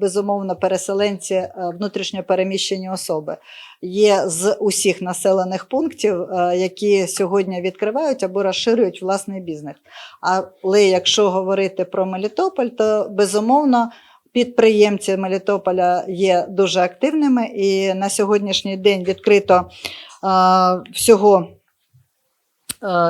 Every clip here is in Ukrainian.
безумовно переселенці, е, внутрішньо переміщені особи. Є з усіх населених пунктів, е, які сьогодні відкривають або розширюють власний бізнес. Але якщо говорити про Мелітополь, то безумовно. Підприємці Мелітополя є дуже активними, і на сьогоднішній день відкрито е, всього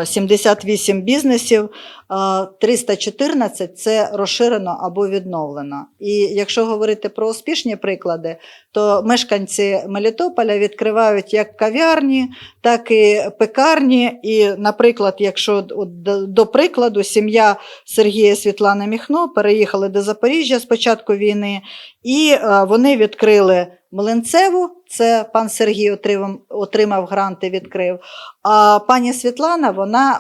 78 бізнесів, е, 314 це розширено або відновлено. І якщо говорити про успішні приклади, то мешканці Мелітополя відкривають як кав'ярні, так і пекарні. І, наприклад, якщо до, прикладу, сім'я Сергія Світлани Міхно переїхали до Запоріжжя з початку війни, і е, вони відкрили Млинцеву. Це пан Сергій отримав, отримав грант і відкрив. А пані Світлана вона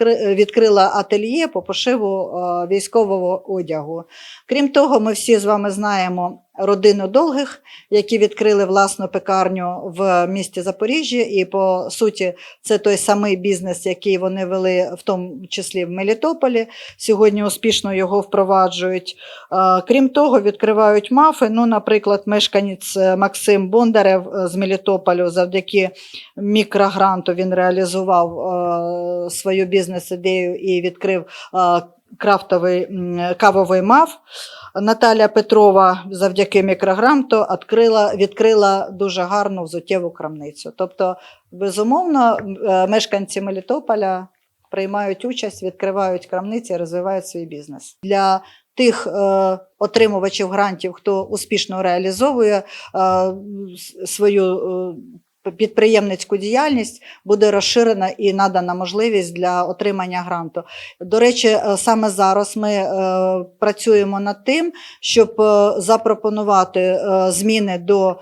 е, відкрила ательє по пошиву е, військового одягу. Крім того, ми всі з вами знаємо родину довгих, які відкрили власну пекарню в місті Запоріжжя. І по суті, це той самий бізнес, який вони вели, в тому числі в Мелітополі. Сьогодні успішно його впроваджують. Крім того, відкривають мафи. Ну, наприклад, мешканець е, Максим Бондарев е, з Мелітополю завдяки мікрогранту він реалізував е, свою бізнес-ідею і відкрив крафтовий кавовий маф. Наталя Петрова завдяки мікрогранту відкрила, відкрила дуже гарну взуттєву крамницю. Тобто, безумовно, е, мешканці Мелітополя приймають участь, відкривають крамниці, розвивають свій бізнес. Для тих е, отримувачів грантів, хто успішно реалізовує е, свою е, підприємницьку діяльність, буде розширена і надана можливість для отримання гранту. До речі, е, саме зараз ми е, працюємо над тим, щоб е, запропонувати зміни до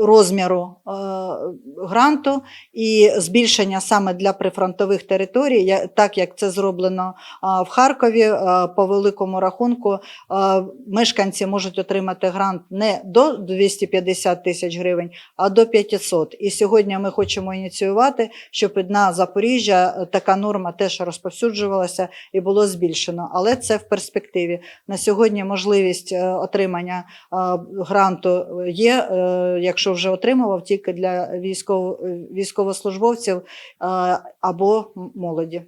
розміру гранту і збільшення саме для прифронтових територій, так як це зроблено в Харкові. По великому рахунку мешканці можуть отримати грант не до 250 тисяч гривень, а до 500. І сьогодні ми хочемо ініціювати, щоб на Запоріжжя е, така норма теж розповсюджувалася і було збільшено. Але це в перспективі. На сьогодні можливість е, отримання гранту є, е, якщо вже отримував, тільки для військово, військовослужбовців або молоді.